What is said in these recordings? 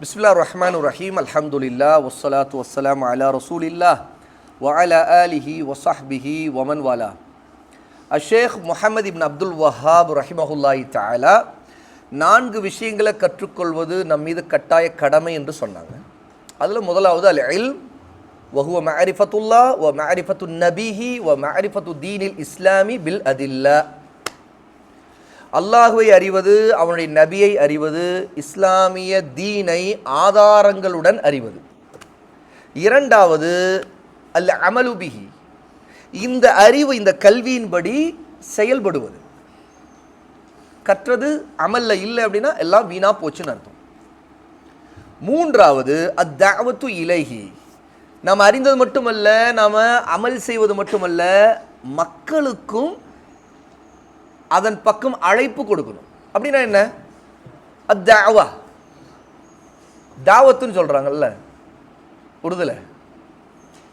பிஸ்மில்லா ரஹ்மான் ரஹீம் அல்ஹம்துலில்லா வஸ்ஸலாத்து வஸ்ஸலாம் அலா ரசூலில்லா வஅலா ஆலிஹி ஒசாஹ்பிஹி ஒமன் வாலா அஷேக் முஹம்மது இப்ன் அப்துல் வஹாப் ரஹிமஹுல்லாஹி தாலா நான்கு விஷயங்களை கற்றுக்கொள்வது நம் மீது கட்டாய கடமை என்று சொன்னாங்க. அதில் முதலாவது அல் இல் வஹுவ மஅரிஃபத்துல்லா வ மேரிஃபத்து நபிஹி வ மஅரிஃபத்து தீனில் இஸ்லாமி பில் அதில்லா அல்லாஹுவை அறிவது அவனுடைய நபியை அறிவது இஸ்லாமிய தீனை ஆதாரங்களுடன் அறிவது. இரண்டாவது அல்ல அமலுபிகி இந்த அறிவு இந்த கல்வியின்படி செயல்படுவது. கற்றது அமல்ல இல்லை அப்படின்னா எல்லாம் வீணா போச்சுன்னு அர்த்தம். மூன்றாவது அத்தாவத்து இலகி நாம் அறிந்தது மட்டுமல்ல நாம் அமல் செய்வது மட்டுமல்ல மக்களுக்கும் அதன் பக்கம் அழைப்பு கொடுக்கணும். அப்படின்னா என்ன? அத்தாவா. தாவத்துன்னு சொல்கிறாங்கல்ல உருதுல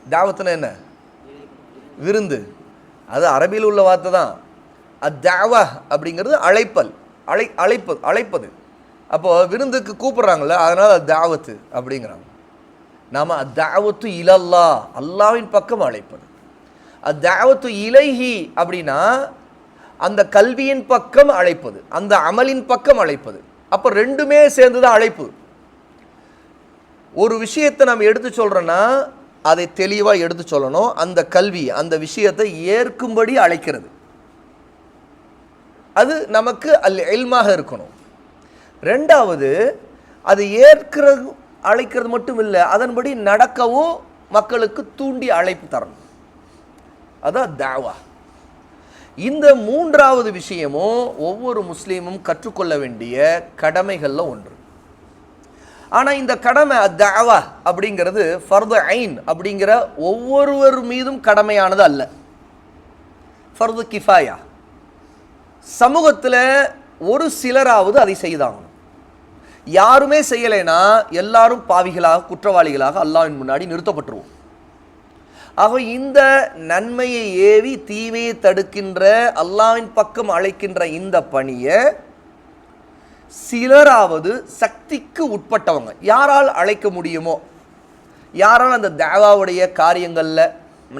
தாவத்துன்னா என்ன? விருந்து. அது அரபியில் உள்ள வார்த்தை தான். அத்தாவா அப்படிங்கிறது அழைப்பல். அழை அழைப்பது அழைப்பது. அப்போது விருந்துக்கு கூப்பிட்றாங்கல்ல அதனால் அது தாவத்து அப்படிங்கிறாங்க. நாம் அத்தாவத்து இலல்லா அல்லாவின் பக்கம் அழைப்பது. அத்தாவத்து இலைஹி அப்படின்னா அந்த கல்வியின் பக்கம் அழைப்பது அந்த அமலின் பக்கம் அழைப்பது. அப்போ ரெண்டுமே சேர்ந்து தான் அழைப்பு. ஒரு விஷயத்தை நம்ம எடுத்து சொல்கிறோன்னா அதை தெளிவாக எடுத்து சொல்லணும். அந்த கல்வி அந்த விஷயத்தை ஏற்கும்படி அழைக்கிறது. அது நமக்கு அல் எல்மாக இருக்கணும். ரெண்டாவது அது ஏற்கிறது அழைக்கிறது மட்டும் இல்லை அதன்படி நடக்கவும் மக்களுக்கு தூண்டி அழைப்பு தரணும். அதான் தாவா. இந்த மூன்றாவது விஷயமும் ஒவ்வொரு முஸ்லீமும் கற்றுக்கொள்ள வேண்டிய கடமைகளில் ஒன்று. ஆனால் இந்த கடமை தாவா அப்படிங்கிறது ஃபர்து ஐன் அப்படிங்கிற ஒவ்வொருவர் மீதும் கடமையானது அல்ல. ஃபர்து கிஃபாயா. சமூகத்தில் ஒரு சிலராவது அதை செய்தாகணும். யாருமே செய்யலைன்னா எல்லாரும் பாவிகளாக குற்றவாளிகளாக அல்லாவின் முன்னாடி நிறுத்தப்பட்டுருவோம். ஆக இந்த நன்மையை ஏவி தீமையை தடுக்கின்ற அல்லாவின் பக்கம் அழைக்கின்ற இந்த பணியை சிலராவது சக்திக்கு உட்பட்டவங்க. யாரால் அழைக்க முடியுமோ? யாரால் அந்த தேவாவுடைய காரியங்களில்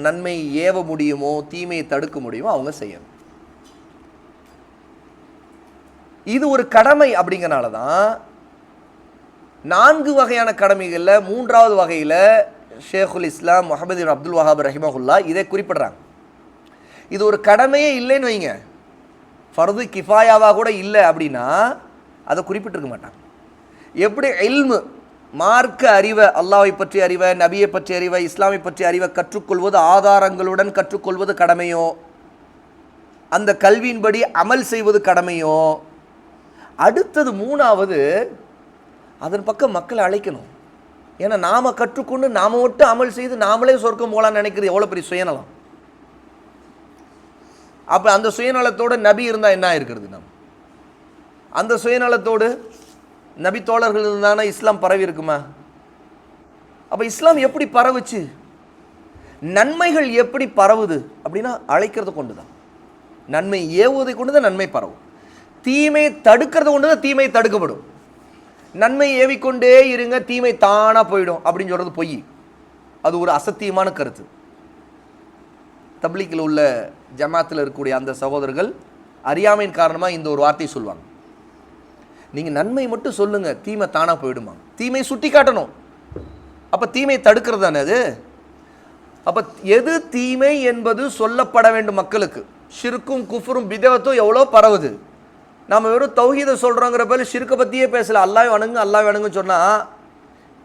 நன்மை ஏவ முடியுமோ தீமையை தடுக்க முடியுமோ அவங்க செய்யணும். இது ஒரு கடமை அப்படிங்கறனால தான் நான்கு வகையான கடமைகளில் மூன்றாவது வகையில் ஷேகுல் இஸ்லாம் முகமது அப்துல் வஹாப் ரஹிமஹுல்லா இதை குறிப்பிடுறாங்க. இது ஒரு கடமையே இல்லைன்னு வைங்க. ஃபர்து கிஃபாயாவாக கூட இல்லை அப்படின்னா அதை குறிப்பிட்டிருக்க மாட்டாங்க. எப்படி எல்மு மார்க்க அறிவை அல்லாவை பற்றி அறிவை நபியை பற்றி அறிவை இஸ்லாமை பற்றி அறிவை கற்றுக்கொள்வது ஆதாரங்களுடன் கற்றுக்கொள்வது கடமையோ? அந்த கல்வியின்படி அமல் செய்வது கடமையோ? அடுத்தது மூணாவது அதன் பக்கம் மக்களை அழைக்கணும். ஏன்னா நாம் கற்றுக்கொண்டு நாம் மட்டும் அமல் செய்து நாமளே சொர்க்கம் போகலான்னு நினைக்கிறது எவ்வளோ பெரிய சுயநலம்? அப்போ அந்த சுயநலத்தோடு நபி இருந்தால் என்ன இருக்கிறது நம்ம? அந்த சுயநலத்தோடு நபி தோழர்கள் இருந்தானா இஸ்லாம் பரவி இருக்குமா? அப்போ இஸ்லாம் எப்படி பரவுச்சு? நன்மைகள் எப்படி பரவுது அப்படின்னா அழைக்கிறத கொண்டு தான் நன்மை ஏவுவதை கொண்டு தான் நன்மை பரவும். தீமை தடுக்கிறத கொண்டு தான் தீமை தடுக்கப்படும். நன்மை ஏவிக்கொண்டே இருங்க தீமை தானாக போயிடும் அப்படின்னு சொல்கிறது பொய். அது ஒரு அசத்தியமான கருத்து. தப்லீக்கில் உள்ள ஜமாத்தில் இருக்கக்கூடிய அந்த சகோதரர்கள் அறியாமையின் காரணமாக இந்த ஒரு வார்த்தையை சொல்லுவாங்க. நீங்கள் நன்மை மட்டும் சொல்லுங்கள் தீமை தானாக போயிடுமா தீமை சுட்டி காட்டணும். அப்போ தீமை தடுக்கிறது தானே அது? அப்போ எது தீமை என்பது சொல்லப்பட வேண்டும் மக்களுக்கு? ஷிருக்கும் குஃபரும் பிதவத்தும் எவ்வளோ பரவுது? நம்ம வெறும் தௌஹீதை சொல்கிறோங்கிற பேர் சிறுக்கை பற்றியே பேசலை. அல்லாஹ் வணங்கு அல்லாஹ் வணங்குன்னு சொன்னால்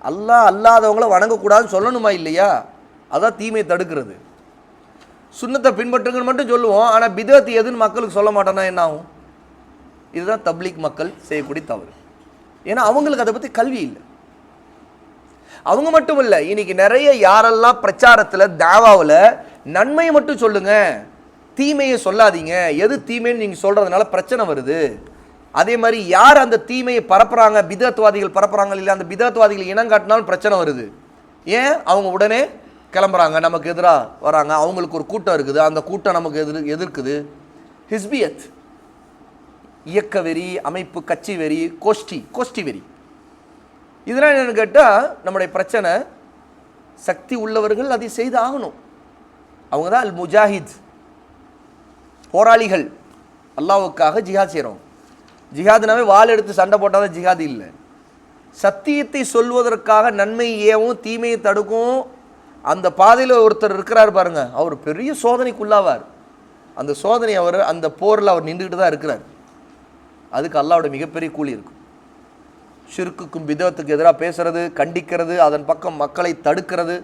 அல்லாஹ் அல்லாதவங்கள வணங்கக்கூடாதுன்னு சொல்லணுமா இல்லையா? அதான் தீமையை தடுக்கிறது. சுண்ணத்தை பின்பற்றுங்கன்னு மட்டும் சொல்லுவோம். ஆனால் பிதத்து எதுன்னு மக்களுக்கு சொல்ல மாட்டோன்னா என்ன ஆகும்? இதுதான் தப்லீக் மக்கள் செய்யக்கூடிய தவறு. ஏன்னா அவங்களுக்கு அதை பற்றி கல்வி இல்லை. அவங்க மட்டும் இல்லை இன்னைக்கு நிறைய யாரெல்லாம் பிரச்சாரத்தில் தாவாவில் நன்மையை மட்டும் சொல்லுங்கள் தீமையை சொல்லாதீங்க. எது தீமைன்னு நீங்கள் சொல்கிறதுனால பிரச்சனை வருது. அதே மாதிரி யார் அந்த தீமையை பரப்புகிறாங்க பிதத்வாதிகள் பரப்புகிறாங்க இல்லை அந்த பிதத்வாதிகள் இனம் காட்டினாலும் பிரச்சனை வருது. ஏன்? அவங்க உடனே கிளம்புறாங்க. நமக்கு எதிராக வராங்க. அவங்களுக்கு ஒரு கூட்டம் இருக்குது. அந்த கூட்டம் நமக்கு எதிர் எதிர்க்குது. ஹிஸ்பியத். இயக்க வெறி அமைப்பு கட்சி வெறி கோஷ்டி கோஷ்டி வெறி. இதனால் என்னென்னு கேட்டால் நம்முடைய பிரச்சனை சக்தி உள்ளவர்கள் அதை செய்து ஆகணும் அவங்க தான் அல் முஜாஹித் போராளிகள் அல்லாவுக்காக ஜிஹாத் செய்கிறோம் ஜிஹாதுனாவே வாள் எடுத்து சண்டை போட்டால் தான் ஜிஹாத் இல்லை. சத்தியத்தை சொல்வதற்காக நன்மை ஏவும் தீமையை தடுக்கும். அந்த பாதையில் ஒருத்தர் இருக்கிறார் பாருங்க அவர் பெரிய சோதனைக்குள்ளாவார். அந்த சோதனை அவர் அந்த போரில் அவர் நின்றுக்கிட்டு தான் இருக்கிறார். அதுக்கு அல்லாவோட மிகப்பெரிய கூலி இருக்கும் ஷிர்க்குக்கும் விதவத்துக்கு எதிராக பேசுறது கண்டிக்கிறது அதன் பக்கம் மக்களை தடுக்கிறது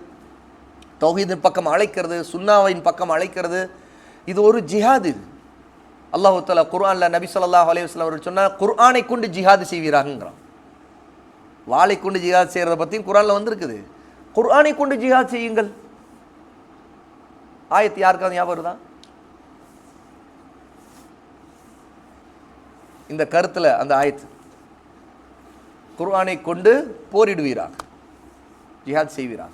தௌஹீதின் பக்கம் அழைக்கிறது சுன்னாவின் பக்கம் அழைக்கிறது இது ஒரு ஜிஹாது. இது அல்லாஹு தலா குர்ஆன்ல நபி ஸல்லல்லாஹு அலையுஸ்லாம் வஸல்லம் அவர்கள் குர்ஆனை கொண்டு ஜிஹாது செய்வீராகங்கிறான். வாளை கொண்டு ஜிஹாத் செய்கிறத பற்றியும் குரானில் வந்திருக்குது. குர்ஆனை கொண்டு ஜிஹாத் செய்யுங்கள். ஆயத்து யாருக்காவது ஞாபகம் வருதா? இந்த கருத்தில் அந்த ஆயத்து. குர்ஆனை கொண்டு போரிடுவீராக. ஜிஹாத் செய்வீராக.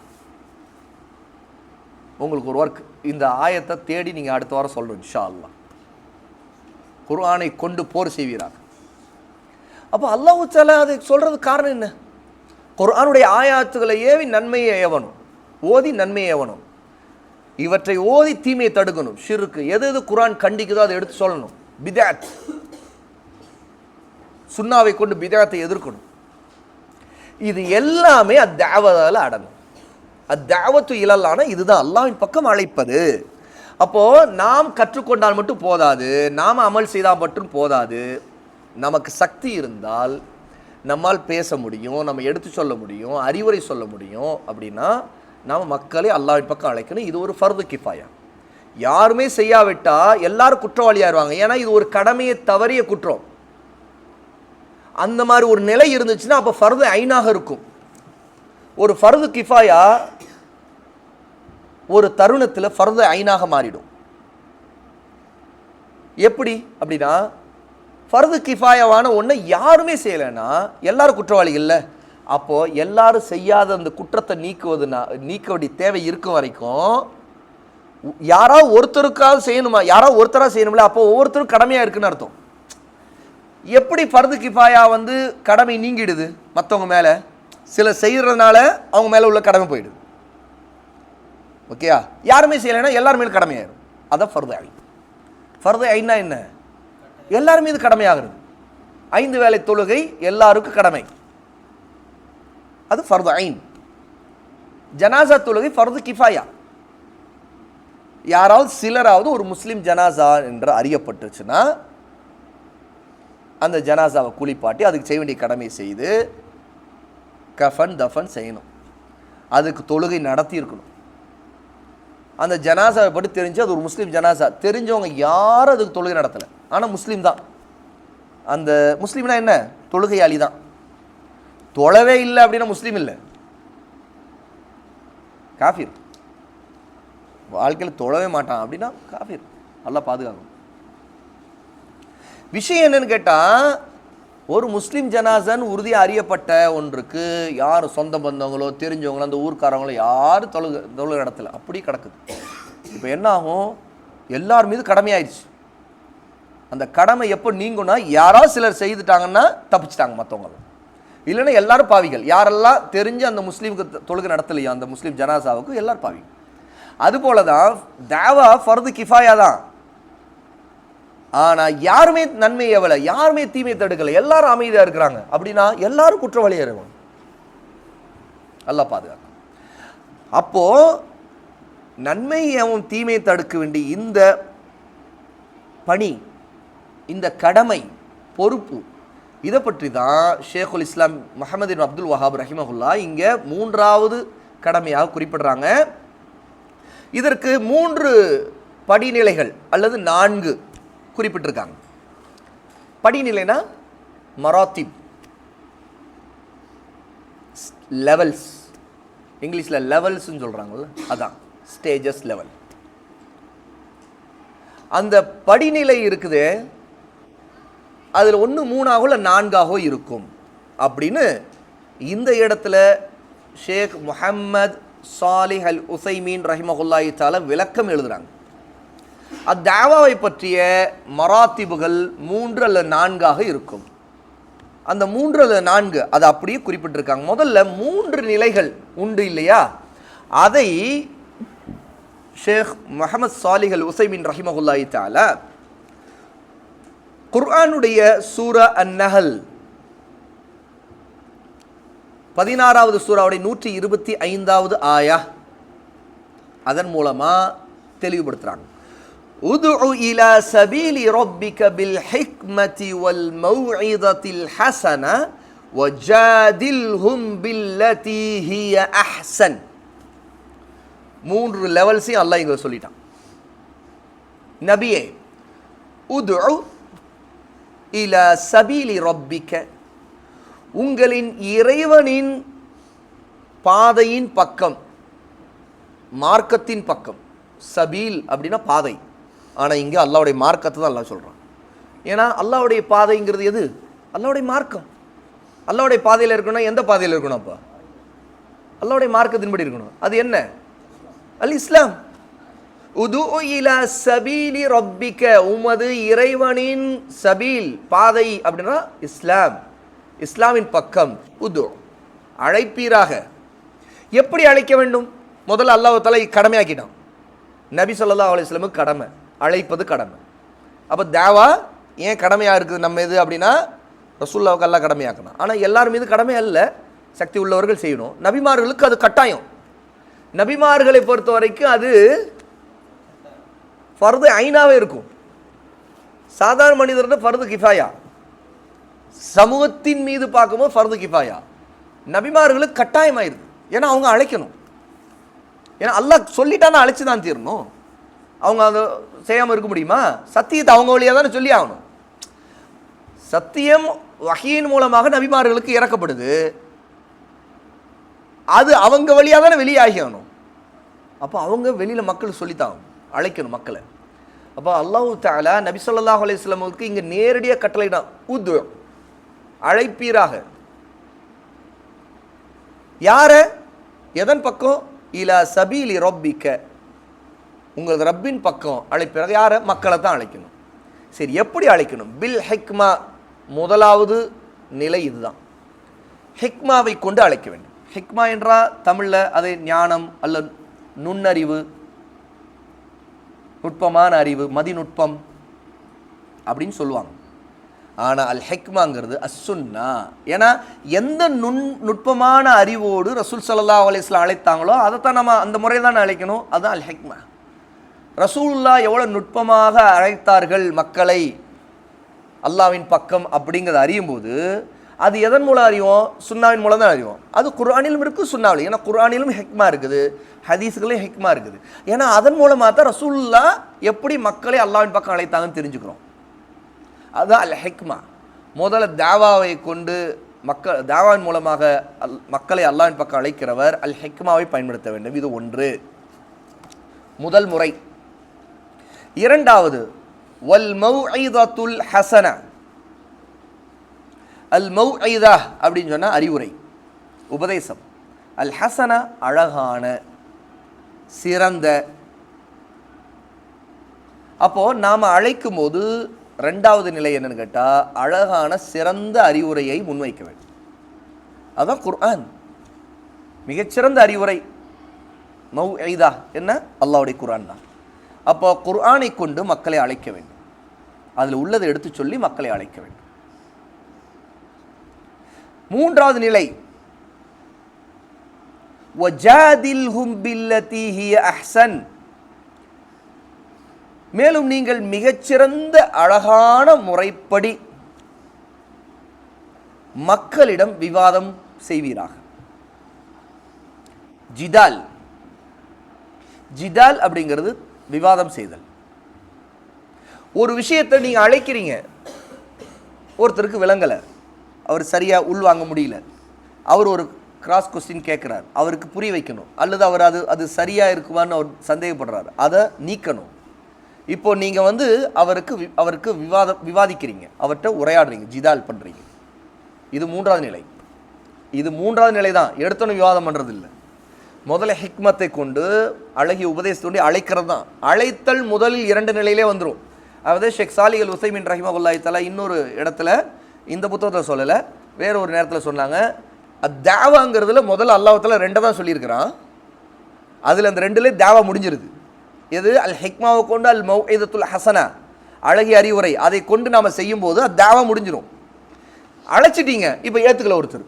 உங்களுக்கு ஒரு ஒர்க் இந்த ஆயத்தை தேடி நீங்கள் அடுத்த வாரம் சொல்கிறோம் இன்ஷா அல்லாஹ் குர்ஆனை கொண்டு போர் செய்வீராக. அப்போ அல்லாஹு சாலா அது சொல்கிறதுக்கு காரணம் என்ன? குர்ஆனுடைய ஆயாத்துகளை ஏவி நன்மையை ஏவணும். ஓதி நன்மையை ஏவணும். இவற்றை ஓதி தீமையை தடுக்கணும். ஷிருக்கு. எது எது குரான் கண்டிக்குதோ அதை எடுத்து சொல்லணும். பிதாத். சுண்ணாவை கொண்டு பிதாத்தை எதிர்க்கணும். இது எல்லாமே அத்தாவதால் அடங்கும். அத்தாவத்து இழல்லான இதுதான். அல்லாவின் பக்கம் அழைப்பது. அப்போது நாம் கற்றுக்கொண்டால் மட்டும் போதாது. நாம் அமல் செய்தால் மட்டும் போதாது. நமக்கு சக்தி இருந்தால் நம்மால் பேச முடியும் நம்ம எடுத்து சொல்ல முடியும் அறிவுரை சொல்ல முடியும். அப்படின்னா நாம் மக்களை அல்லாவின் பக்கம் அழைக்கணும். இது ஒரு ஃபர்து கிஃபாயா. யாருமே செய்யாவிட்டால் எல்லாரும் குற்றவாளியாயிருவாங்க. ஏன்னா இது ஒரு கடமையை தவறிய குற்றம். அந்த மாதிரி ஒரு நிலை இருந்துச்சுன்னா அப்போ ஃபர்து ஐனாக இருக்கும். ஒரு ஃபர்து கிஃபாயா ஒரு தருணத்தில் ஃபர்த ஐனாக மாறிடும். எப்படி? அப்படின்னா ஃபர்து கிஃபாயாவான ஒன்றை யாருமே செய்யலைன்னா எல்லாரும் குற்றவாளிகள்ல அப்போது எல்லாரும் செய்யாத அந்த குற்றத்தை நீக்குவதுனா நீக்க வேண்டிய தேவை இருக்கும் வரைக்கும் யாராவது ஒருத்தருக்காவது செய்யணுமா? யாராவது ஒருத்தராக செய்யணும்ல? அப்போ ஒவ்வொருத்தரும் கடமையாக இருக்குன்னு அர்த்தம். எப்படி ஃபர்து கிஃபாயா வந்து கடமை நீங்கிடுது? மற்றவங்க மேலே. சில செய்கிறதுனால அவங்க மேலே உள்ள கடமை போயிடுது. ஓகேயா? யாருமே செய்யலைன்னா எல்லார் மேலும் கடமையாயிரும். அதான் ஃபர்து ஐன் ஃபர்து ஐன்னா என்ன? எல்லார் மீது கடமையாகிறது. ஐந்து வேளை தொழுகை எல்லாருக்கும் கடமை. அது ஃபர்து ஐன் ஜனாசா தொழுகை ஃபர்து கிஃபாயா. யாராவது சிலராவது ஒரு முஸ்லீம் ஜனாசா என்று அறியப்பட்டுச்சுன்னா அந்த ஜனாசாவை குளிப்பாட்டி அதுக்கு செய்ய வேண்டிய கடமையை செய்து கஃபன் தஃபன் செய்யணும். அதுக்கு தொழுகை நடத்தி இருக்கணும் அந்த ஜனாசாவை பற்றி தெரிஞ்சு அது ஒரு முஸ்லீம் ஜனாசா. தெரிஞ்சவங்க யாரும் அதுக்கு தொழுகை நடத்தலை. ஆனால் முஸ்லீம் தான். அந்த முஸ்லீம்னா என்ன? தொழுகையாளி தான். தொழவே இல்லை அப்படின்னா முஸ்லீம் இல்லை. காஃபிர். வாழ்க்கையில் தொழவே மாட்டான் அப்படின்னா காஃபிர். நல்லா பாதுகாக்கும் விஷயம் என்னன்னு கேட்டால் ஒரு முஸ்லீம் ஜனாசன் உறுதியாக அறியப்பட்ட ஒன்றுக்கு யார் சொந்த பந்தவங்களோ தெரிஞ்சவங்களோ அந்த ஊர்க்காரங்களோ யாரும் தொழுக தொழுக இடத்துல அப்படி கிடக்குது. இப்போ என்ன ஆகும்? எல்லார் மீது கடமையாயிடுச்சு அந்த கடமை எப்போ நீங்கும்னா யாராவது சிலர் செய்துட்டாங்கன்னா தப்பிச்சிட்டாங்க மற்றவங்க இல்லைன்னா எல்லாரும் பாவிகள். யாரெல்லாம் தெரிஞ்சு அந்த முஸ்லீமுக்கு தொழுகை நடத்தலையோ அந்த முஸ்லீம் ஜனாசாவுக்கு எல்லாரும் பாவிகள். அதுபோல தான் தேவா ஃபர்து கிஃபாயா தான். ஆனால் யாருமே நன்மை எவல யாருமே தீமை தடுக்கல எல்லாரும் அமைதியாக இருக்கிறாங்க. அப்படின்னா எல்லாரும் குற்றவாளியாக இருக்கும் நல்லா பாதுகாக்கும். அப்போ நன்மை எவன் தீமை தடுக்க வேண்டிய இந்த பணி இந்த கடமை பொறுப்பு இதை பற்றி தான் ஷேகுல் இஸ்லாம் முஹம்மது அப்துல் வஹாப் ரஹிமஹுல்லா இங்கே மூன்றாவது கடமையாக குறிப்பிடுறாங்க. இதற்கு மூன்று படிநிலைகள் அல்லது நான்கு குறிப்பிட்டிருக்காங்க. படிநிலைனா மராத்திப் லெவல்ஸ் இங்கிலீஷில் லெவல்ஸ்ன்னு சொல்கிறாங்கல்ல அதான் ஸ்டேஜஸ் லெவல் அந்த படிநிலை இருக்குது அதில் ஒன்று மூணாகவோ இல்லை நான்காகவோ இருக்கும். அப்படின்னு இந்த இடத்துல ஷேக் முஹம்மத் சாலிஹ் அல் உசைமீன் ரஹிமகுல்லாயி தால விளக்கம் எழுதுகிறாங்க அத்தாவாவை பற்றிய மராத்திபுகள் மூன்று அல்லது நான்காக இருக்கும். அந்த மூன்று அல்லது நான்கு அதை அப்படியே குறிப்பிட்டிருக்காங்க. முதல்ல மூன்று நிலைகள் உண்டு இல்லையா? அதை ஷேக் முகமது சாலிஹல் உசைமின் ரஹிமகுல்லாஹி தாலா குர்ஆனுடைய சூரா அந்நகல் பதினாறாவது சூறாவுடைய நூற்றி இருபத்தி ஐந்தாவது ஆயா அதன் மூலமாக தெளிவுபடுத்துகிறாங்க உதுஉ இலா சபீலி ரப்பிக பில் ஹிக்மதி வல் மௌஇதத்தில் ஹஸன வஜாதில்ஹும் பில்லதி ஹிய அஹ்சன். மூன்று லெவல்ஸையும் அல்லாஹ் இங்க சொல்லிட்டான். நபியே உதுஉ இலா சபீலி ரப்பிக்க உங்களின் இறைவனின் பாதையின் பக்கம் மார்க்கத்தின் பக்கம் சபீல் அப்படின்னா பாதை. ஆனால் இங்கே அல்லாவுடைய மார்க்கத்தை தான் அல்லா சொல்கிறான் ஏன்னா அல்லாவுடைய பாதைங்கிறது எது? அல்லாவுடைய மார்க்கம். அல்லாவுடைய பாதையில் இருக்கணும் எந்த பாதையில் இருக்கணும் அப்பா அல்லாவுடைய மார்க்கத்தின்படி இருக்கணும். அது என்ன? அல் இஸ்லாம். உது இலா சபீலி ரப்பிக்க உமது இறைவனின் சபீல் பாதை அப்படின்னா இஸ்லாம். இஸ்லாமின் பக்கம் உது அழைப்பீராக. எப்படி அழைக்க வேண்டும்? முதல்ல அல்லாஹ் தலை கடமையாக்கிட்டான். நபி சொல்லா அலைஹி கடமை. அழைப்பது கடமை. அப்போ தேவா ஏன் கடமையாக இருக்குது நம்ம இது அப்படின்னா ரசூல்லாவுக்கு எல்லாம் கடமையாக்கணும் ஆனால் எல்லார் மீது கடமை அல்ல சக்தி உள்ளவர்கள் செய்யணும். நபிமார்களுக்கு அது கட்டாயம். நபிமார்களை பொறுத்த வரைக்கும் அது ஃபர்து ஐனாவே இருக்கும். சாதாரண மனிதர்கிட்ட ஃபர்து கிஃபாயா. சமூகத்தின் மீது பார்க்கும்போது ஃபர்து கிஃபாயா. நபிமார்களுக்கு கட்டாயமாயிருது. ஏன்னா அவங்க அழைக்கணும். ஏன்னா அல்லாஹ் சொல்லிட்டானா அழைச்சி தான் தீரணும். அவங்க அதை செய்யாமல் இருக்க முடியுமா? சத்தியத்தை அவங்க வழியாக தானே சொல்லி ஆகணும். சத்தியம் வகையின் மூலமாக நபிமார்களுக்கு இறக்கப்படுது. அது அவங்க வழியாக தானே வெளியாகி ஆகணும். அப்போ அவங்க வெளியில் மக்கள் சொல்லித்தான் அழைக்கணும் மக்களை. அப்போ அல்லாஹு தாலா நபி சொல்லாஹ் அலையாமுக்கு இங்கே நேரடியாக கட்டளைதான் உது அழைப்பீராக. யார? எதன் பக்கம்? இலா சபீலி ரொப்பிக்க. உங்களது ரப்பின் பக்கம் அழைப்பீராக யாரை? மக்களை தான் அழைக்கணும். சரி எப்படி அழைக்கணும்? பில் ஹெக்மா முதலாவது நிலை இதுதான். ஹெக்மாவை கொண்டு அழைக்க வேண்டும். ஹெக்மா என்றால் தமிழில் அதை ஞானம் அல்ல நுண்ணறிவு நுட்பமான அறிவு மதிநுட்பம் அப்படின்னு சொல்லுவாங்க. ஆனால் அல் ஹெக்மாங்கிறது அஸ்ஸுன்னா ஏன்னா எந்த நுண் நுட்பமான அறிவோடு ரசூல் சல்லா அலிஸ்லாம் அழைத்தாங்களோ அழைத்தாங்களோ அதைத்தான் நம்ம அந்த முறை தான் அழைக்கணும்? அதுதான் அல் ஹெக்மா ரசூலுல்லா எவ்வளோ நுட்பமாக அழைத்தார்கள் மக்களை? அல்லாவின் பக்கம் அப்படிங்கிறத அறியும் போது அது எதன் மூலம் அறிவோம்? சுன்னாவின் மூலம் தான் அறிவோம். அது குர்ஆனிலும் இருக்குது சுன்னாவிலும் ஏன்னா குரானிலும் ஹெக்மா இருக்குது. ஹதீஸ்களையும் ஹெக்மா இருக்குது. ஏன்னா அதன் மூலமாக தான் ரசூல்லா எப்படி மக்களை அல்லாவின் பக்கம் அழைத்தாங்கன்னு தெரிஞ்சுக்கிறோம். அதுதான் அல் ஹெக்மா. முதல்ல தாவாவை கொண்டு மக்கள் தாவாவின் மூலமாக அல் மக்களை அல்லாவின் பக்கம் அழைக்கிறவர் அல் ஹெக்மாவை பயன்படுத்த வேண்டும். இது ஒன்று. முதல் முறை. இரண்டாவது வல் மௌஇதத்துல் ஹசன. அல் மௌஐதா அப்படின்னு சொன்னால் அறிவுரை உபதேசம். அல் ஹசன அழகான சிறந்த. அப்போது நாம் அழைக்கும் போது ரெண்டாவது நிலை என்னன்னு கேட்டால் அழகான சிறந்த அறிவுரையை முன்வைக்க வேண்டும். அதான் குர்ஆன். மிகச்சிறந்த அறிவுரை. மௌ ஐதா என்ன? அல்லாவுடைய குரான் தான். அப்போ குர்ஆனை கொண்டு மக்களை அழைக்க வேண்டும். அதில் உள்ளதை எடுத்து சொல்லி மக்களை அழைக்க வேண்டும். மூன்றாவது நிலை. மேலும் நீங்கள் மிகச்சிறந்த அழகான முறைப்படி மக்களிடம் விவாதம் செய்வீராக. ஜிதால். ஜிதால் அப்படிங்கிறது விவாதம் செய்தல். ஒரு விஷயத்தை நீங்கள் அழைக்கிறீங்க. ஒருத்தருக்கு விளங்கலை. அவர் சரியாக உள்வாங்க முடியல. அவர் ஒரு கிராஸ் கொஸ்டின் கேட்குறார் அவருக்கு புரிய வைக்கணும். அல்லது அவர் அது அது சரியாக இருக்குமான்னு அவர் சந்தேகப்படுறாரு. அதை நீக்கணும். இப்போ நீங்கள் வந்து அவருக்கு வி- அவருக்கு விவாதம் விவாதிக்கிறீங்க. அவர்கிட்ட உரையாடுறீங்க. ஜிதால் பண்ணுறீங்க இது மூன்றாவது நிலை. இது மூன்றாவது நிலை தான் எடுத்தோன்னு விவாதம் பண்ணுறது இல்லை முதல்ல ஹிக்மத்தை கொண்டு அழகிய உபதேசத்தோண்டி அழைக்கிறது தான் அழைத்தல் முதலில் இரண்டு நிலையிலே வந்துடும் அதாவது ஷேக் சாலிகள் உசைமின் ரஹிமகுல்லாய் தலா இன்னொரு இடத்துல இந்த புத்தகத்தில் சொல்லலை வேற ஒரு நேரத்தில் சொன்னாங்க. தேவாங்கிறதுல முதல்ல அல்லாஹத்தில் ரெண்டை தான் சொல்லியிருக்கிறான். அதில் அந்த ரெண்டுலேயே தேவா முடிஞ்சிருது. எது? அல் ஹிக்மாவை கொண்டு அல் மௌஇதத்துல் ஹசனா. அழகிய அறிவுரை. அதை கொண்டு நாம் செய்யும்போது அது தேவா முடிஞ்சிடும் அழைச்சிட்டீங்க இப்போ ஏற்றுக்கல ஒருத்தர்.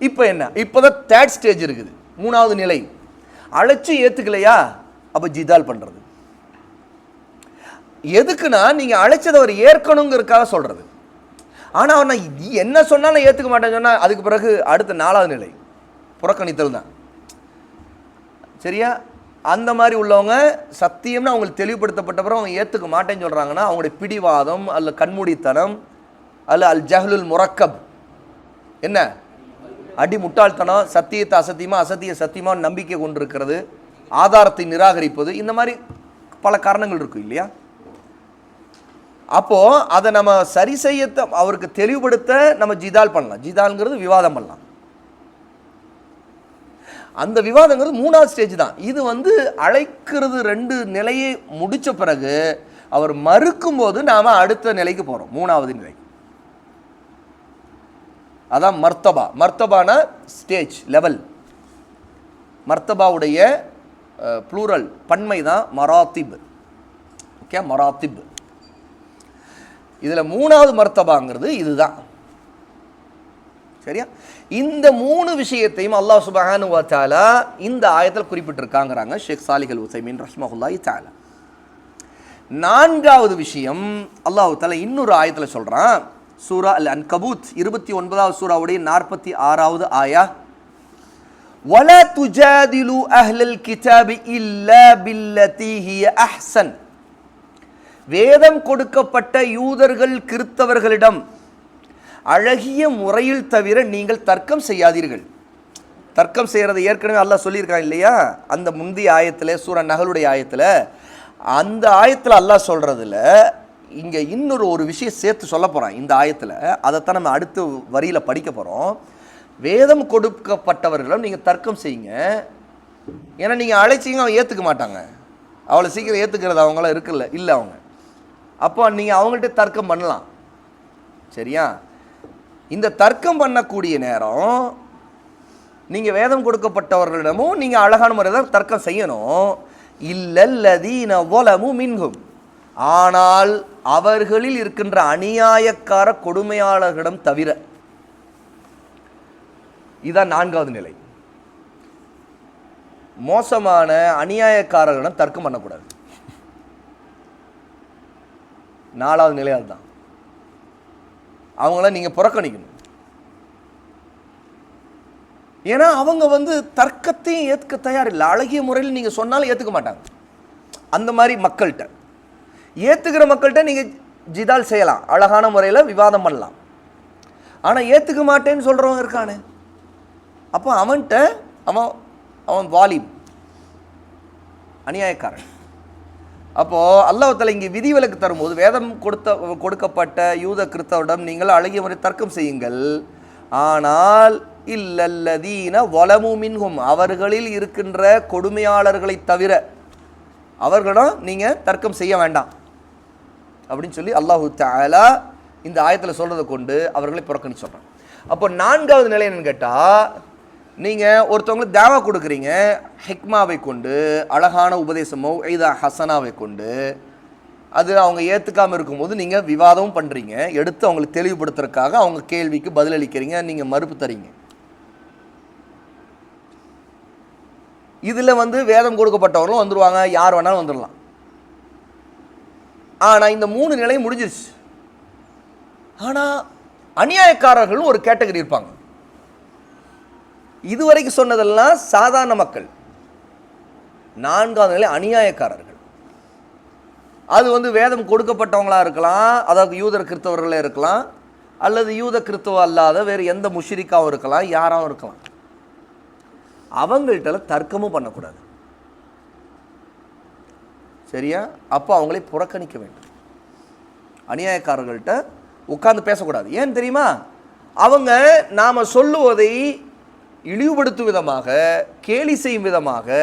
இப்போ என்ன? இப்போ தான் தேர்ட் ஸ்டேஜ் இருக்குது. மூணாவது நிலை. அழைச்சி ஏற்றுக்கலையா அப்போ ஜிதால் பண்ணுறது எதுக்குன்னா நீங்கள் அழைச்சதை அவர் ஏற்கணுங்கிறதுக்காக சொல்கிறது ஆனால் அவர் நான் என்ன சொன்னாலும் ஏற்றுக்க மாட்டேன்னு சொன்னால் அதுக்கு பிறகு அடுத்த நாலாவது நிலை. புறக்கணித்தல் தான். சரியா? அந்த மாதிரி உள்ளவங்க சத்தியம்னு அவங்களுக்கு தெளிவுபடுத்தப்பட்ட பிறகு அவங்க ஏற்றுக்க மாட்டேன்னு சொல்கிறாங்கன்னா அவங்களுடைய பிடிவாதம் அல்ல கண்மூடித்தனம் அல்ல அல் ஜஹலுல் முரக்கப் என்ன? அடி முட்டாள்தனம் சத்தியத்தை அசத்தியமாக அசத்திய சத்தியமாக நம்பிக்கை கொண்டிருக்கிறது ஆதாரத்தை நிராகரிப்பது இந்த மாதிரி பல காரணங்கள் இருக்கும் இல்லையா? அப்போது அதை நம்ம சரி செய்ய அவருக்கு தெளிவுபடுத்த நம்ம ஜிதால் பண்ணலாம். ஜிதால்ங்கிறது விவாதம் பண்ணலாம். அந்த விவாதங்கிறது மூணாவது ஸ்டேஜ் தான். இது வந்து அழைக்கிறது ரெண்டு நிலையை முடித்த பிறகு அவர் மறுக்கும் போது அடுத்த நிலைக்கு போகிறோம் மூணாவது நிலை. அதான் மர்த்தபா. மர்த்தபான ஸ்டேஜ் லெவல் மர்த்தபாவுடைய ப்ளூரல் பன்மை தான் மராத்திப். ஓகே மராத்திப். இதில் மூணாவது மர்த்தபாங்கிறது இதுதான். சரியா? இந்த மூணு விஷயத்தையும் அல்லாஹ் சுபஹானு வாத்தாலா இந்த ஆயத்தில் குறிப்பிட்டிருக்காங்கிறாங்க ஷேக் சாலிகல் உசைமின் ரஹ்மஹுல்லாஹி தாலா. நான்காவது விஷயம் அல்லாஹ் தாலா இன்னொரு ஆயத்தில் சொல்கிறான் சூரா அல் அன்கபூத் இருபத்தி ஒன்பதாவது சூராவுடைய நாற்பத்தி ஆறாவது ஆயா ولا تجادلوا أهل الكتاب إلا بالتي هي أحسن வேதம் கொடுக்கப்பட்ட யூதர்கள் கிறித்தவர்களிடம் அழகிய முறையில் தவிர நீங்கள் தர்க்கம் செய்யாதீர்கள் தர்க்கம் செய்கிறத ஏற்கனவே அல்லாஹ் சொல்லியிருக்கான் இல்லையா அந்த முந்தைய ஆயத்தில் சூர நகலுடைய ஆயத்தில் அந்த ஆயத்தில் அல்லாஹ் சொல்கிறதுல இங்கே இன்னொரு ஒரு விஷயம் சேர்த்து சொல்ல போகிறான் இந்த ஆயத்தில் அதைத்தான் நம்ம அடுத்த வரியில் படிக்க போகிறோம் வேதம் கொடுக்கப்பட்டவர்களிடம் நீங்கள் தர்க்கம் செய்யுங்க. ஏன்னா நீங்கள் அழைச்சிங்க அவன் ஏற்றுக்க மாட்டாங்க. அவ்வளோ சீக்கிரம் ஏற்றுக்கிறது அவங்களாம் இருக்குல்ல இல்லை அவங்க. அப்போ நீங்கள் அவங்கள்ட்ட தர்க்கம் பண்ணலாம். சரியா? இந்த தர்க்கம் பண்ணக்கூடிய நேரம் நீங்கள் வேதம் கொடுக்கப்பட்டவர்களிடமும் நீங்கள் அழகான முறையில் தான் தர்க்கம் செய்யணும். இல்லல்லதீன ஓலமும் மின்கும் ஆனால் அவர்களில் இருக்கின்ற அநியாயக்கார கொடுமையாளர்களிடம் தவிர இதுதான் நான்காவது நிலை. மோசமான அநியாயக்காரர்களிடம் தர்க்கம் பண்ணக்கூடாது. நாலாவது நிலை அதுதான். அவங்கள நீங்கள் புறக்கணிக்கணும். ஏன்னா அவங்க வந்து தர்க்கத்தையும் ஏற்க தயாரில்லை. அழகிய முறையில் நீங்கள் சொன்னாலும் ஏற்றுக்க மாட்டாங்க. அந்த மாதிரி மக்கள்கிட்ட. ஏற்றுக்கிற மக்கள்கிட்ட நீங்கள் ஜிதால் செய்யலாம். அழகான முறையில் விவாதம் பண்ணலாம். ஆனால் ஏற்றுக்க மாட்டேன்னு சொல்கிறவங்க இருக்கானே. அப்போ அவன்கிட்ட அவன் அவன் வாலிம் அநியாயக்காரன். அப்போது அல்லாஹத்தில் இங்கே விதிவிலக்கு தரும்போது வேதம் கொடுத்த கொடுக்கப்பட்ட யூத கிறிஸ்தவரிடம் நீங்கள் அழகிய முறை தர்க்கம் செய்யுங்கள். ஆனால் இல்லல்லதீன வளமு மின்ஹும் அவர்களில் இருக்கின்ற கொடுமையாளர்களை தவிர அவர்களிடம் நீங்கள் தர்க்கம் செய்ய வேண்டாம். அப்படின்னு சொல்லி அல்லாஹு தாலா இந்த ஆயத்தில் சொல்கிறத கொண்டு அவர்களை புறக்கணிச்சு சொல்கிறான் அப்போ நான்காவது நிலை என்னன்னு கேட்டால் நீங்கள் ஒருத்தவங்களுக்கு தேவா கொடுக்குறீங்க ஹிக்மாவை கொண்டு அழகான உபதேசமோ இதா ஹசனாவை கொண்டு அது அவங்க ஏற்றுக்காமல் இருக்கும்போது நீங்கள் விவாதமும் பண்ணுறீங்க எடுத்து அவங்களை தெளிவுபடுத்துறதுக்காக அவங்க கேள்விக்கு பதிலளிக்கிறீங்க நீங்கள் மறுப்பு தரீங்க. இதில் வந்து வேதம் கொடுக்கப்பட்டவர்களும் வந்துருவாங்க யார் வேணாலும் வந்துடலாம் ஆனால் இந்த மூணு நிலையும் முடிஞ்சிருச்சு. ஆனால் அநியாயக்காரர்கள் ஒரு கேட்டகரி இருப்பாங்க. இதுவரைக்கும் சொன்னதெல்லாம் சாதாரண மக்கள். நான்காவது நிலை அநியாயக்காரர்கள். அது வந்து வேதம் கொடுக்கப்பட்டவங்களா இருக்கலாம் அதாவது யூதர் கிறிஸ்தவர்களே இருக்கலாம் அல்லது யூத கிறித்தவம் அல்லாத வேறு எந்த முஷிரிக்காவும் இருக்கலாம் யாராகவும் இருக்கலாம். அவங்கள்ட்ட தர்க்கமும் பண்ணக்கூடாது. சரியா? அப்போ அவங்களை புறக்கணிக்க வேண்டும். அநியாயக்காரர்கள்ட்ட உட்கார்ந்து பேசக்கூடாது. ஏன் தெரியுமா? அவங்க நாம் சொல்லுவதை இழிவுபடுத்தும் விதமாக கேலி செய்யும் விதமாக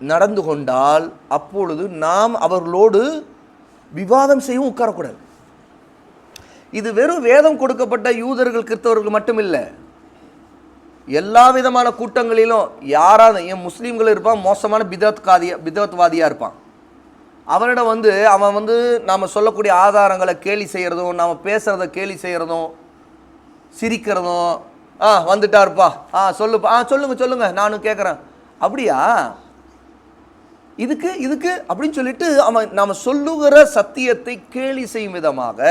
நடந்து கொண்டால் அப்பொழுது நாம் அவர்களோடு விவாதம் செய்யவும் உட்காரக்கூடாது. இது வெறும் வேதம் கொடுக்கப்பட்ட யூதர்கள் கிறிஸ்தவர்கள் மட்டும் இல்லை எல்லா விதமான கூட்டங்களிலும் யாராவது என் முஸ்லீம்கள் இருப்பான் மோசமான பிதத்காதிய பிதத்வாதியாக இருப்பான். அவனிடம் வந்து அவன் வந்து நாம் சொல்லக்கூடிய ஆதாரங்களை கேலி செய்கிறதும் நாம் பேசுகிறத கேலி செய்கிறதும் சிரிக்கிறதும் ஆ வந்துட்டாருப்பா. ஆ சொல்லுப்பா. ஆ சொல்லுங்கள் சொல்லுங்கள் நானும் கேட்குறேன் அப்படியா? இதுக்கு இதுக்கு அப்படின்னு சொல்லிட்டு அவன் நாம் சொல்லுகிற சத்தியத்தை கேலி செய்யும் விதமாக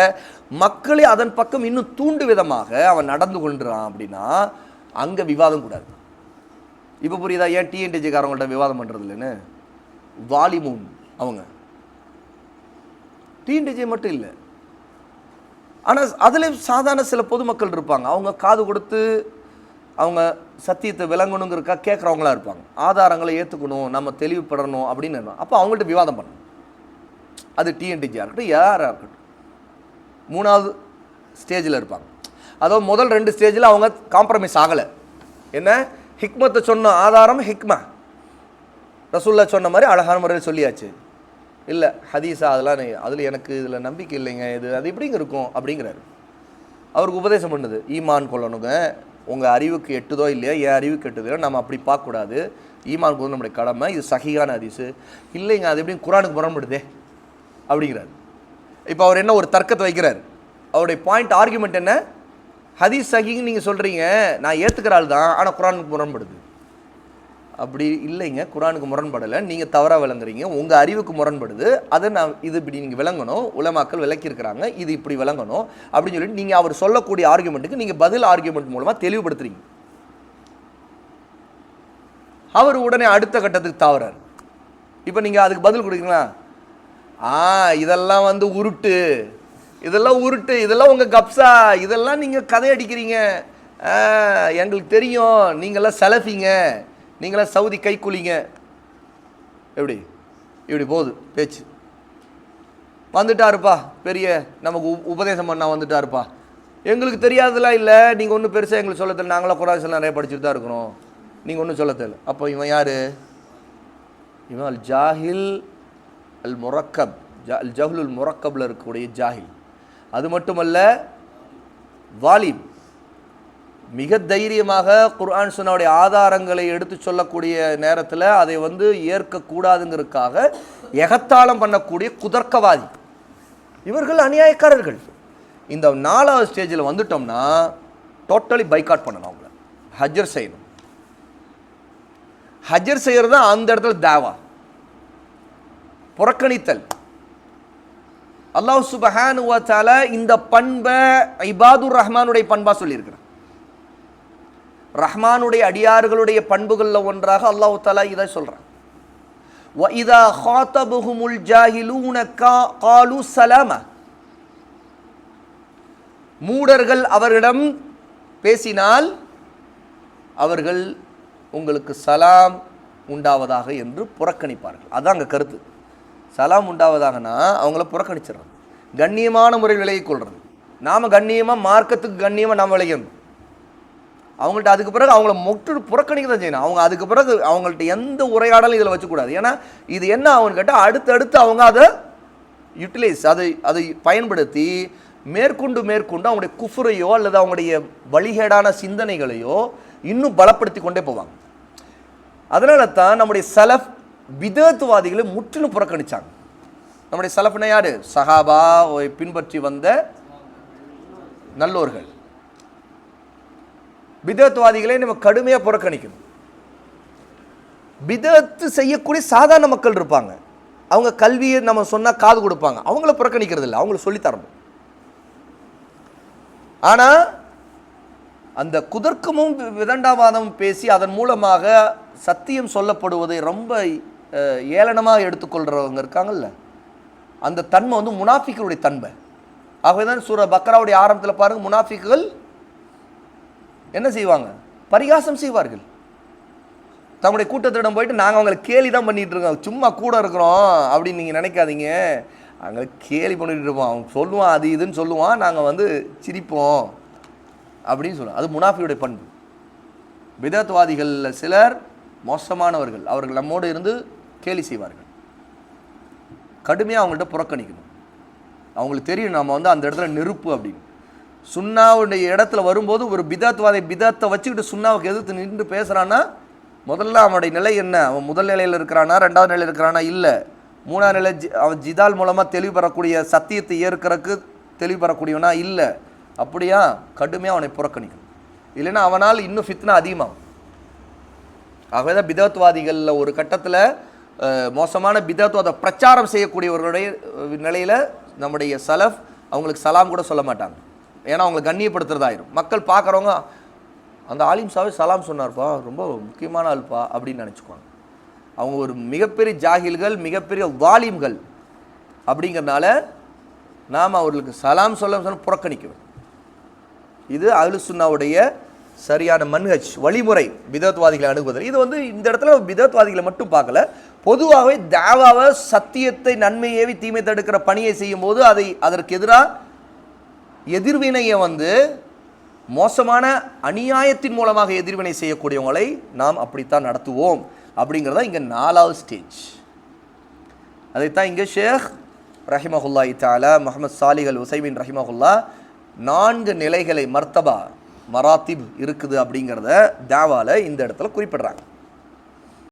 மக்களை அதன் பக்கம் இன்னும் தூண்டு விதமாக அவன் நடந்து கொண்டுறான் அப்படின்னா அங்கே விவாதம் கூடாது. இப்போ புரியுதா? ஏன் டிஎன்டிஜிக்காரங்கள்ட்ட விவாதம் பண்ணுறது இல்லைன்னு வாலிமூன் அவங்க டிஎன்டிஜி மட்டும் இல்லை. ஆனால் அதில் சாதாரண சில பொதுமக்கள் இருப்பாங்க. அவங்க காது கொடுத்து அவங்க சத்தியத்தை விளங்கணுங்கிறக்கா கேட்குறவங்களா இருப்பாங்க. ஆதாரங்களை ஏற்றுக்கணும் நம்ம தெளிவுபடணும் அப்படின்னு அப்போ அவங்கள்ட்ட விவாதம் பண்ணணும். அது டிஎன்டிஜியாக இருக்கட்டும் யாராக இருக்கட்டும். மூணாவது ஸ்டேஜில் இருப்பாங்க. அதாவது முதல் ரெண்டு ஸ்டேஜில் அவங்க காம்ப்ரமைஸ் ஆகலை. என்ன? ஹிக்மத்தை சொன்ன ஆதாரம் ஹிக்மா. ரசூல்லா சொன்ன மாதிரி அழகான முறையில் சொல்லியாச்சு. இல்லை ஹதீஸா அதெல்லாம் அதில் எனக்கு இதில் நம்பிக்கை இல்லைங்க இது அது எப்படிங்க இருக்கும் அப்படிங்கிறாரு. அவருக்கு உபதேசம் பண்ணுது ஈமான் கொள்ளணுங்க உங்கள் அறிவுக்கு எட்டுதோ இல்லையா என் அறிவுக்கு எட்டுதோ நம்ம அப்படி பார்க்கக்கூடாது. ஈமான் கொண்டு நம்முடைய கடமை இது சகியான ஹதீஸு. இல்லைங்க அது எப்படியும் குரானுக்கு முரண்படுதே அப்படிங்கிறார். இப்போ அவர் என்ன ஒரு தர்க்கத்தை வைக்கிறார். அவருடைய பாயிண்ட் ஆர்குமெண்ட் என்ன? ஹதீஸ் சகின்னு நீங்கள் சொல்கிறீங்க நான் ஏற்றுக்கிற ஆள் தான் ஆனால் குரானுக்கு முரண்படுது. அப்படி இல்லைங்க குரானுக்கு முரண்படலை. நீங்கள் தவறாக விளங்குறீங்க உங்கள் அறிவுக்கு முரண்படுது. அதை நான் இது இப்படி நீங்கள் விளங்கணும் உலமாக்கள் விளக்கியிருக்கிறாங்க இது இப்படி விளங்கணும் அப்படின்னு சொல்லிட்டு நீங்கள் அவர் சொல்லக்கூடிய ஆர்குமெண்ட்டுக்கு நீங்கள் பதில் ஆர்குமெண்ட் மூலமாக தெளிவுபடுத்துறீங்க. அவர் உடனே அடுத்த கட்டத்துக்கு தாவறார். இப்போ நீங்கள் அதுக்கு பதில் கொடுக்குறீங்களா? ஆ இதெல்லாம் வந்து உருட்டு. இதெல்லாம் உருட்டு இதெல்லாம் உங்கள் கப்ஸா இதெல்லாம் நீங்கள் கதை அடிக்கிறீங்க எங்களுக்கு தெரியும். நீங்களாம் செலஃபிங்க. நீங்களாம் சவுதி கைக்குலிங்க எப்படி? இப்படி போகுது பேச்சு. வந்துட்டாருப்பா பெரிய நமக்கு உ- உபதேசம் பண்ணால் வந்துட்டாருப்பா. எங்களுக்கு தெரியாததெல்லாம் இல்லை. நீங்கள் ஒன்றும் பெருசாக எங்களுக்கு சொல்ல தெரியல. நாங்களாம் குரான்ஸ் நிறைய படிச்சுட்டு தான் இருக்கிறோம். நீங்கள் ஒன்றும் சொல்ல தெரியல. அப்போ இவன் யார்? இவன் அல் ஜாஹில் அல் முரக்கப் ஜா அல் ஜஹ்லுல் முரக்கபில் இருக்கக்கூடிய ஜாஹில். அது மட்டுமல்ல வாலிம். மிக தைரியமாக குர்ஆன் சுன்னாவுடைய ஆதாரங்களை எடுத்து சொல்லக்கூடிய நேரத்தில் அதை வந்து ஏற்கக்கூடாதுங்கிறதுக்காக எகத்தாளம் பண்ணக்கூடிய குதர்க்கவாதி. இவர்கள் அநியாயக்காரர்கள். இந்த நாலாவது ஸ்டேஜில் வந்துட்டோம்னா டோட்டலி பைக்காட் பண்ணணும் அவங்கள. ஹஜர் செய்யணும். ஹஜ்ஜர் செய்கிறது தான் அந்த இடத்துல தேவா புறக்கணித்தல். அல்லாஹ் சுபஹான் வாத்தால இந்த பண்பை இபாதுர் ரஹ்மானுடைய பண்பாக சொல்லியிருக்கிறார். ரஹ்மானுடைய அடியார்களுடைய பண்புகளில் ஒன்றாக அல்லாஹு தாலா இதை சொல்கிறான் இதா ஹாத்தபுகுமுல் ஜாஹிலூன கா காலு சலாம. மூடர்கள் அவர்களிடம் பேசினால் அவர்கள் உங்களுக்கு சலாம் உண்டாவதாக என்று புறக்கணிப்பார்கள். அதான் அங்கே கருத்து. சலாம் உண்டாவதாகனா அவங்கள புறக்கணிச்சிடறது. கண்ணியமான முறையில் விலகிக் கொள்வது நாம் கண்ணியமாக மார்க்கத்துக்கு கண்ணியமாக நாம் விளையணும் அவங்கள்ட்ட அதுக்கு பிறகு அவங்கள மொட்டு புறக்கணிக்க தான் செய்யணும். அவங்க அதுக்கு பிறகு அவங்கள்ட்ட எந்த உரையாடலும் இதில் வச்சுக்கூடாது. ஏன்னா இது என்ன ஆகும்னு கேட்டால் அடுத்தடுத்து அவங்க அதை யூட்டிலைஸ் அதை அதை பயன்படுத்தி மேற்கொண்டு மேற்கொண்டு அவங்களுடைய குஃபுரையோ அல்லது அவங்களுடைய வழிகேடான சிந்தனைகளையோ இன்னும் பலப்படுத்தி கொண்டே போவாங்க. அதனால தான் நம்முடைய செலஃப் விதத்துவாதிகளை முற்றிலும் புறக்கணிச்சாங்க. நம்முடைய சலப்பின யாரு? சஹாபா பின்பற்றி வந்த நல்லோர்கள். விதத்துவாதிகளை நம்ம கடுமையாக புறக்கணிக்கணும். விதத்து செய்யக்கூடிய சாதாரண மக்கள் இருப்பாங்க. அவங்க கல்வியை நம்ம சொன்னால் காது கொடுப்பாங்க. அவங்கள புறக்கணிக்கிறது இல்லை. அவங்கள சொல்லித்தரணும் ஆனால் அந்த குதர்க்கமும் விதண்டாவாதமும் பேசி அதன் மூலமாக சத்தியம் சொல்லப்படுவதை ரொம்ப ஏளனமாக எடுத்துக்கொள்கிறவங்க இருக்காங்கல்ல? அந்த தன்மை வந்து முனாஃபிக்களுடைய தன்மை. ஆகவே தான் சூர பக்ராவுடைய ஆரம்பத்தில் பாருங்கள் முனாஃபிக்குகள் என்ன செய்வாங்க? பரிகாசம் செய்வார்கள். தங்களுடைய கூட்டத்திடம் போயிட்டு நாங்கள் அவங்களை கேலி தான் பண்ணிகிட்டு இருக்கோம். சும்மா கூட இருக்கிறோம் அப்படின்னு நீங்கள் நினைக்காதீங்க. அங்கே கேலி பண்ணிட்டு இருப்போம். அவன் சொல்லுவான் அது இதுன்னு சொல்லுவான் நாங்கள் வந்து சிரிப்போம் அப்படின்னு சொல்லுவோம் அது முனாஃபியுடைய பண்பு. விதத்வாதிகளில் சிலர் மோசமானவர்கள். அவர்கள் நம்மோடு இருந்து கேலி செய்வார்கள். கடுமையாக அவங்கள்ட்ட புறக்கணிக்கணும். அவங்களுக்கு தெரியும் நம்ம வந்து அந்த இடத்துல நெருப்பு அப்படின்னு. சுண்ணாவுடைய இடத்துல வரும்போது ஒரு பிதத்வாதை பிதத்தை வச்சுக்கிட்டு சுண்ணாவுக்கு எதிர்த்து நின்று பேசுகிறான்னா முதல்ல அவனுடைய நிலை என்ன? அவன் முதல் நிலையில் இருக்கிறானா? ரெண்டாவது நிலையில் இருக்கிறானா? இல்லை. மூணாவது நிலை ஜி- அவன் ஜிதால் மூலமாக தெளிவு பெறக்கூடிய சத்தியத்தை ஏற்கிறக்கு தெளிவு பெறக்கூடியவனா? இல்லை. அப்படியா? கடுமையாக அவனை புறக்கணிக்கணும். இல்லைன்னா அவனால் இன்னும் ஃபித்னா அதிகமாகும். ஆகவே தான் பிதத்வாதிகளில் ஒரு கட்டத்தில் மோசமான பிதத்வாத பிரச்சாரம் செய்யக்கூடியவர்களுடைய நிலையில் நம்முடைய சலஃப் அவங்களுக்கு சலாம் கூட சொல்ல மாட்டாங்க. ஏன்னா அவங்களை கண்ணியப்படுத்துறதாயிரும் மக்கள் பார்க்குறவங்க அந்த ஆலிம் சாவே சலாம் சொன்னார்ப்பா ரொம்ப முக்கியமான ஆள்ப்பா அப்படின்னு நினச்சிக்குவாங்க. அவங்க ஒரு மிகப்பெரிய ஜாகில்கள் மிகப்பெரிய வாலிம்கள். அப்படிங்கிறனால நாம் அவர்களுக்கு சலாம் சொல்ல சொல்ல புறக்கணிக்கணும் இது அலுசுன்னாவுடைய சரியான மன்ஹஜ் வழிமுறை பிதத்வாதிகளை அணுகுவதில். இது வந்து இந்த இடத்துல பிதத்வாதிகளை மட்டும் பார்க்கல. பொதுவாகவே தாவாவை சத்தியத்தை நன்மை ஏவி தீமை தடுக்கிற பணியை செய்யும் போது அதை அதற்கு எதிராக எதிர்வினையை வந்து மோசமான அநியாயத்தின் மூலமாக எதிர்வினை செய்யக்கூடியவங்களை நாம் அப்படித்தான் நடத்துவோம் அப்படிங்கிறத இங்கே நாலாவது ஸ்டேஜ் அதைத்தான் இங்கே ஷேக் ரஹிமஹுல்லா இத்தாலா முகமது சாலிகள் அல் உசைமின் ரஹிமஹுல்லா நான்கு நிலைகளை மர்த்தபா மராத்திப் இருக்குது அப்படிங்கிறத தாவால இந்த இடத்துல குறிப்பிடுறாங்க.